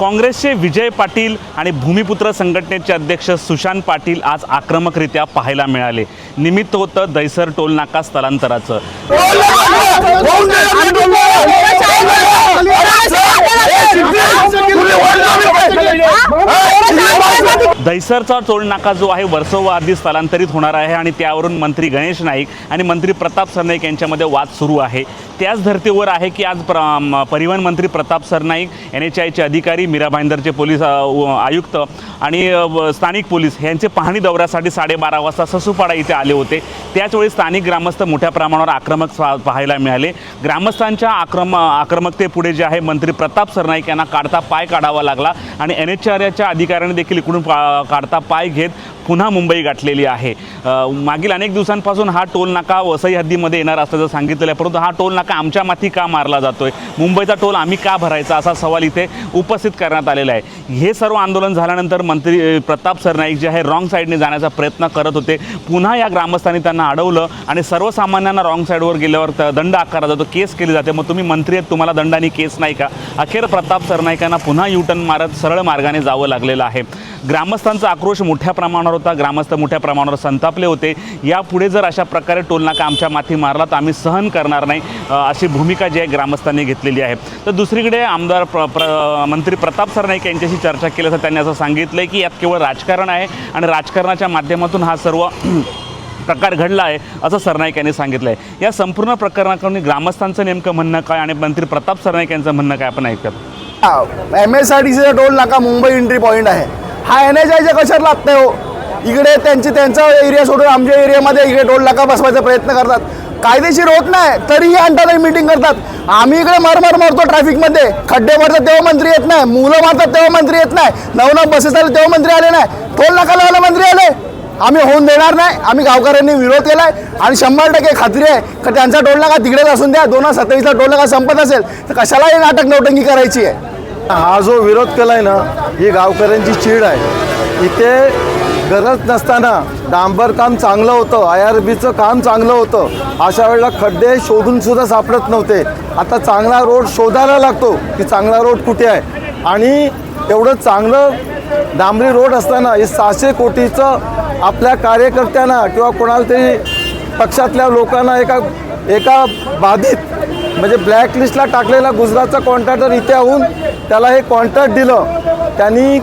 काँग्रेसचे विजय पाटील आणि भूमिपुत्र संघटनेचे अध्यक्ष सुशांत पाटील आज आक्रमकरित्या पाहायला मिळाले निमित्त होतं दैसर टोलनाका स्थलांतराचं दहिसरचा टोल नाका जो आहे वर्सोवाआधी स्थलांतरित होणार आहे आणि त्यावरून मंत्री गणेश नाईक आणि मंत्री प्रताप सरनाईक यांच्यामध्ये वाद सुरू आहे. त्याच धर्तीवर आहे की आज प्र परिवहन मंत्री प्रताप सरनाईक एन एच आयचे अधिकारी मीरा भाईंदरचे पोलीस आयुक्त आणि व- स्थानिक पोलीस यांचे पाहणी दौऱ्यासाठी साडेबारा वाजता ससुपाडा इथे आले होते. त्याचवेळी स्थानिक ग्रामस्थ मोठ्या प्रमाणावर आक्रमक पा- पाहायला मिळाले. ग्रामस्थांच्या आक्रम आक्रमकतेपुढे जे आहे मंत्री प्रताप सरनाईक यांना काढता पाय काढावा लागला आणि एन एच आर याच्या अधिकाऱ्यांनी देखील इकडून पा- काढता पाय घेत पुन्हा मुंबई गाठलेली आहे. मागील अनेक दिवसांपासून हा टोल नाका वसई हद्दीमध्ये येणार असल्याचं सांगितलेलं आहे परंतु हा टोल नाका आमच्या माथी का मारला जातोय? मुंबईचा टोल आम्ही का भरायचा असा सवाल इथे उपस्थित करण्यात आलेला आहे. हे सर्व आंदोलन झाल्यानंतर मंत्री प्रताप सरनाईक जे आहे रॉंग साईडने जाण्याचा प्रयत्न करत होते. पुन्हा या ग्रामस्थांनी त्यांना अडवलं आणि सर्वसामान्यांना रॉंग साईडवर गेल्यावर दंड आकारला जातो. केस केली जाते. मग तुम्ही मंत्री आहेत तुम्हाला दंडाने केस नाही का? अखेर प्रताप सरनाईकांना पुन्हा युटर्न मारत सरळ मार्गाने जावं लागलेलं आहे. ग्रामस्थ ग्रामस्थांचा आक्रोश मोठ्या प्रमाणावर होता. ग्रामस्थ मोठ्या प्रमाणावर संतापले होते. यापुढे जर अशा प्रकारे टोलनाका आमच्या माथी मारला तर आम्ही सहन करणार नाही अशी भूमिका जी आहे ग्रामस्थांनी घेतलेली आहे. तर दुसरीकडे आमदार प्र, प्र मंत्री प्रताप सरनाईक यांच्याशी चर्चा केली असता त्यांनी असं सांगितलं आहे की यात केवळ राजकारण आहे आणि राजकारणाच्या माध्यमातून हा सर्व प्रकार घडला आहे असं सरनाईक यांनी सांगितलं आहे या संपूर्ण प्रकरणाकडून ग्रामस्थांचं नेमकं म्हणणं काय आणि मंत्री प्रताप सरनाईक यांचं म्हणणं काय आपण ऐकत एम एस आर टी सीचा टोल नाका मुंबई एंट्री पॉईंट आहे. हा एन कशात लागत नाही हो? इकडे त्यांची त्यांचा एरिया सोडून आमच्या एरियामध्ये इकडे टोल नाका बसवायचा प्रयत्न करतात. कायदेशीर होत नाही तरीही आणतात मीटिंग करतात. आम्ही इकडे मारमार मारतो ट्रॅफिकमध्ये खड्डे मारतात तेव्हा मंत्री येत नाही मुलं मारतात तेव्हा मंत्री येत नाही नवनव बसेस आले तेव्हा मंत्री आले नाही. टोल नाका लावायला मंत्री आले. आम्ही होऊन देणार नाही आम्ही गावकऱ्यांनी विरोध केलाय आणि शंभर टक्के खात्री आहे का त्यांचा टोल नाका तिकडेच असून द्या दोन हजार सत्तावीसला टोल नाका संपत असेल तर कशाला हे नाटक नौटंकी करायची आहे. हा जो विरोध केलाय ना ही गावकऱ्यांची चीड आहे. इथे गरज नसताना डांबर काम चांगलं होतं आय आर बीचं काम चांगलं होतं. अशा वेळेला खड्डे शोधून सुद्धा सापडत नव्हते. आता चांगला रोड शोधायला लागतो की चांगला रोड कुठे आहे? आणि एवढं चांगलं डांबरी रोड असताना हे सहाशे कोटीचं आपल्या कार्यकर्त्यांना किंवा कोणाला तरी पक्षातल्या लोकांना एका एका बाधित म्हणजे ब्लॅकलिस्टला टाकलेला गुजरातचा कॉन्ट्रॅक्टर इथे येऊन त्याला हे कॉन्ट्रॅक्ट दिलं. त्यांनी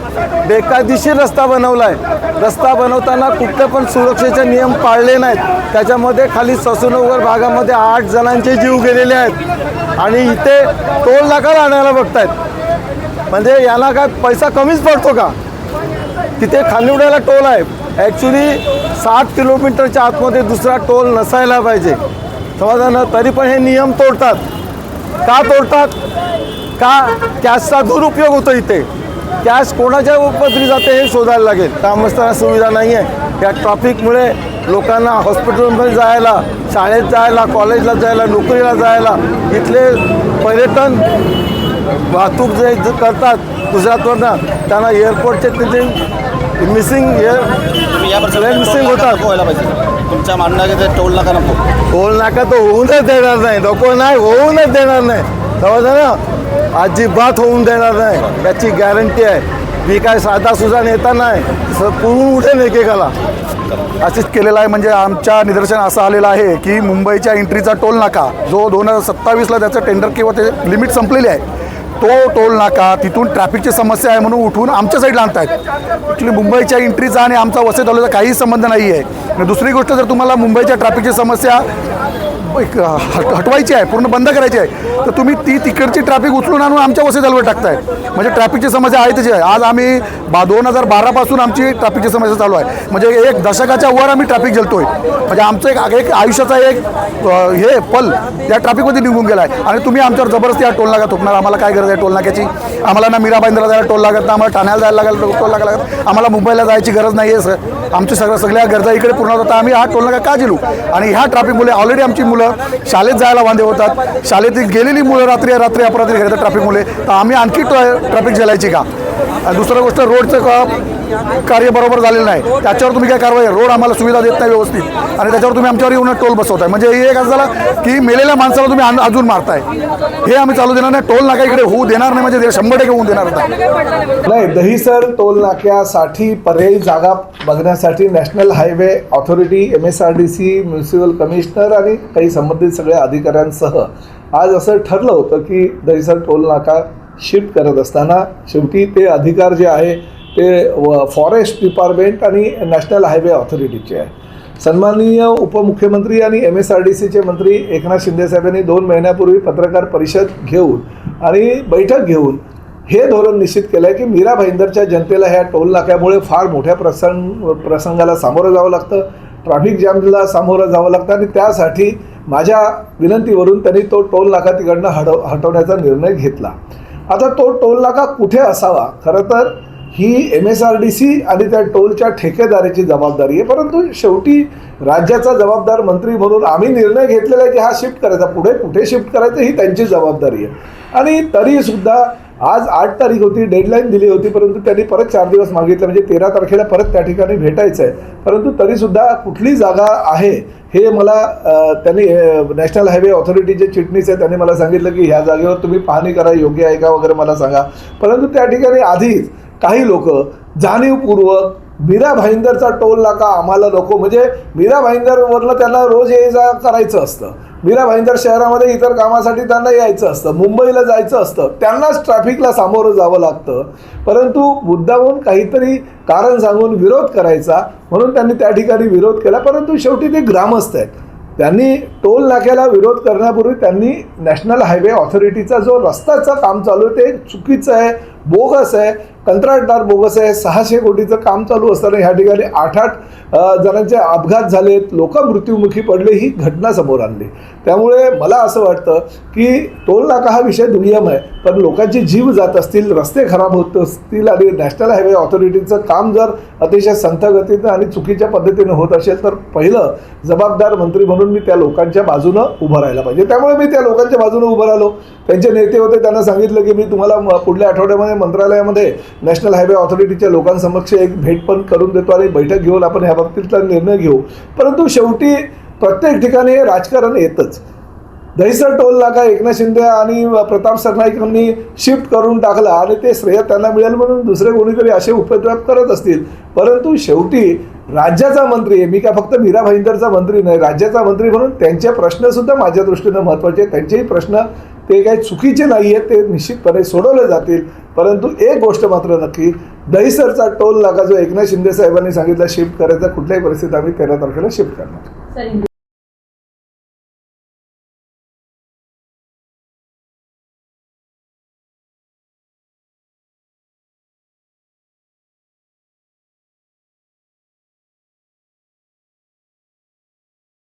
बेकायदेशीर रस्ता बनवला आहे रस्ता बनवताना कुठले पण सुरक्षेचे नियम पाळले नाहीत. त्याच्यामध्ये खाली ससूनगर भागामध्ये आठ जणांचे जीव गेलेले आहेत. आणि इथे टोल नाका आणायला बघतायत. म्हणजे याला काय पैसा कमीच पडतो का? तिथे खानिवड्याला टोल आहे. ॲक्च्युली सात किलोमीटरच्या आतमध्ये दुसरा टोल नसायला पाहिजे. समजा ना तरी पण हे नियम तोडतात. का तोडतात? का कॅशचा दुरुपयोग होतो इथे? कॅश कोणाच्या उपद्री जाते हे शोधायला लागेल. ग्रामस्थांना सुविधा नाही आहे या ट्रॅफिकमुळे लोकांना हॉस्पिटलमध्ये जायला शाळेत जायला कॉलेजला जायला नोकरीला जायला इथले पर्यटन वाहतूक जे जे करतात गुजरातवरनं त्यांना एअरपोर्टचे तिथे मिसिंग प्लेन मिसिंग होतात. व्हायला पाहिजे. तुमच्या म्हणणं की ते टोल नाका नको. टोल नाका तर होऊनच देणार नाही. नको नाही होऊनच देणार नाही. समजा ना? अजिबात होऊन देणार नाही. याची गॅरंटी आहे. मी काय साधा सुद्धा नेता नाही. स- पुरून उठेल एकेकाला. असेच केलेलं आहे. म्हणजे आमच्या निदर्शन असं आलेलं आहे की मुंबईच्या एंट्रीचा टोल नाका. जो दोन हजार सत्तावीसला त्याचं टेंडर किंवा ते लिमिट संपलेली आहे. तो टोल नाका तिथून ट्रॅफिकची समस्या आहे म्हणून उठून आमच्या साईडला आणतायत. ॲक्च्युली मुंबईच्या एंट्रीचा आणि आमचा वसई तालुक्याचा काहीच संबंध नाही आहे दुसरी गोष्ट जर तुम्हाला मुंबईच्या ट्रॅफिकची समस्या एक हट हटवायची आहे पूर्ण बंद करायची आहे. तर तुम्ही ती तिकडची ट्रॅफिक उचलून आणून आमच्या वसई तालुक्यात टाकताय. म्हणजे ट्रॅफिकची समस्या आहे त्याची आहे. आज आम्ही बा दोन हजार बारापासून आमची ट्रॅफिकची समस्या चालू आहे. म्हणजे एक दशकाच्या वर आम्ही ट्रॅफिक जलतोय म्हणजे आमचं एक एक आयुष्याचा एक हे पल या ट्रॅफिकमध्ये निघून गेला आहे आणि तुम्ही आमच्यावर जबरदस्ती हा टोल नाका थोपणार. आम्हाला काय गरज आहे टोल नाक्याची? आम्हाला ना मीराबाईंद्रा जायला टोल लागत ना आम्हाला ठाण्याला जायला लागेल टोल लागायला लागत. आम्हाला मुंबईला जायची गरज नाही आहे सर. आमची सगळ्या सगळ्या गरजा इकडे पूर्ण होतात. आम्ही हा टोल नाका का झेलू? आणि ह्या ट्रॅफिकमुळे ऑलरेडी आमची मुलं शाळेत जायला वांदे होतात. शाळेतील गेलेली मुलं रात्री रात्री अपरात्री घरी ट्रॅफिकमुळे तर आम्ही आणखी ट्रॅफिक जलायची का? दुसरं गोष्ट रोडचं का कार्य बरोबर झालेलं नाही. त्याच्यावर तुम्ही काय कारवाई रोड आम्हाला सुविधा देत नाही व्यवस्थित. आणि त्याच्यावर तुम्ही आमच्यावर येऊन टोल बसवताय. म्हणजे हे एक असं झालं की मेलेल्या माणसाला तुम्ही अजून मारताय. हे आम्ही चालू देणार नाही. टोल नाका इकडे होऊ देणार नाही. म्हणजे शंभर टक्के होऊन देणार नाही. नाही दहीसर टोल नाक्यासाठी पर्यायी जागा बघण्यासाठी national highway authority M S R D C municipal commissioner आणि काही संबंधित सगळ्या अधिकाऱ्यांसह आज असं ठरलं होतं की दहिसर टोल नाका शिफ्ट करत असताना शेवटी ते अधिकार जे आहे ते फॉरेस्ट डिपार्टमेंट आणि नॅशनल हायवे ऑथॉरिटीचे आहे. सन्माननीय उपमुख्यमंत्री आणि एम एस आर डी सीचे मंत्री एकनाथ शिंदेसाहेब यांनी दोन महिन्यापूर्वी पत्रकार परिषद घेऊन आणि बैठक घेऊन हे धोरण निश्चित केलं आहे की मीरा भाईंदरच्या जनतेला ह्या टोल नाक्यामुळे फार मोठ्या प्रसंग प्रसंगाला सामोरं जावं लागतं. ट्रॅफिक जॅमला सामोरं जावं लागतं आणि त्यासाठी माझ्या विनंतीवरून त्यांनी तो टोल नाका तिकडनं हटव हटवण्याचा निर्णय घेतला. आता तो टोल नाका कुठे असावा? खरं तर ही M S R D C आणि त्या टोलच्या ठेकेदाराची जबाबदारी आहे. परंतु शेवटी राज्याचा जबाबदार मंत्री म्हणून आम्ही निर्णय घेतलेला आहे की हा शिफ्ट करायचा. पुढे कुठे शिफ्ट करायचं ही त्यांची जबाबदारी आहे. आणि तरीसुद्धा आज आठ तारीख होती डेडलाईन दिली होती परंतु त्यांनी परत चार दिवस मागितलं. म्हणजे तेरा तारखेला परत त्या ठिकाणी भेटायचं आहे परंतु तरीसुद्धा कुठली जागा आहे हे मला त्यांनी नॅशनल हायवे ऑथॉरिटीचे चिटणीस आहे त्यांनी मला सांगितलं की ह्या जागेवर तुम्ही पाहणी करा योग्य आहे का वगैरे मला सांगा. परंतु त्या ठिकाणी आधीच काही लोक जाणीवपूर्वक मीरा भाईंदरचा टोल नाका आम्हाला नको. म्हणजे मीरा भाईंदरवरनं त्यांना रोज ये जा करायचं असतं. मीरा भाईंदर शहरामध्ये इतर कामासाठी त्यांना यायचं असतं. मुंबईला जायचं असतं. त्यांनाच ट्रॅफिकला सामोरं जावं लागतं. परंतु मुद्दाहून काहीतरी कारण सांगून विरोध करायचा. म्हणून त्यांनी त्या ठिकाणी विरोध केला. परंतु शेवटी ते ग्रामस्थ आहेत. त्यांनी टोल नाक्याला विरोध करण्यापूर्वी त्यांनी नॅशनल हायवे ऑथॉरिटीचा जो रस्त्याचं काम चालू आहे ते चुकीचं आहे. बोगस आहे कंत्राटदार बोगस आहे सहाशे कोटीचं काम चालू असताना ह्या ठिकाणी आठ आठ जणांचे अपघात झालेत लोक मृत्युमुखी पडले ही घटना समोर आणली. त्यामुळे मला असं वाटतं की टोल नाका हा विषय दुय्यम आहे पण लोकांचे जीव जात असतील रस्ते खराब होत असतील आणि नॅशनल हायवे ऑथॉरिटीचं काम जर अतिशय संथ गतीनं आणि चुकीच्या पद्धतीनं होत असेल तर पहिलं जबाबदार मंत्री म्हणून मी त्या लोकांच्या बाजूनं उभं राहायला पाहिजे. त्यामुळे मी त्या लोकांच्या बाजूनं उभं राहिलो. त्यांचे नेते होते त्यांना सांगितलं की मी तुम्हाला पुढल्या आठवड्यामध्ये मंत्रालयामध्ये नॅशनल हायवे ऑथॉरिटीच्या लोकांसमक्ष एक भेट पण करून देतो आणि बैठक घेऊन आपण ह्या बाबतीतला निर्णय घेऊ. परंतु शेवटी प्रत्येक ठिकाणी हे राजकारण येतच. दहिसर टोल नाका एकनाथ शिंदे आणि प्रताप सरनाईक यांनी शिफ्ट करून टाकला आणि ते श्रेय त्यांना मिळेल म्हणून दुसरे कोणीतरी असे उपद्रव करत असतील. परंतु शेवटी राज्याचा मंत्री आहे. मी काय फक्त मीरा भाईंदरचा मंत्री नाही राज्याचा मंत्री म्हणून त्यांचे प्रश्नसुद्धा माझ्या दृष्टीनं महत्त्वाचे आहेत. त्यांचेही प्रश्न ते काही चुकीचे नाही आहेत ते निश्चितपणे सोडवले जातील. परंतु एक गोष्ट मात्र नक्की दहिसरचा टोल नाका जो एकनाथ शिंदे साहेबांनी सांगितला शिफ्ट करायचा कुठल्याही परिस्थितीत आम्ही तेरा तारखेला शिफ्ट करणार.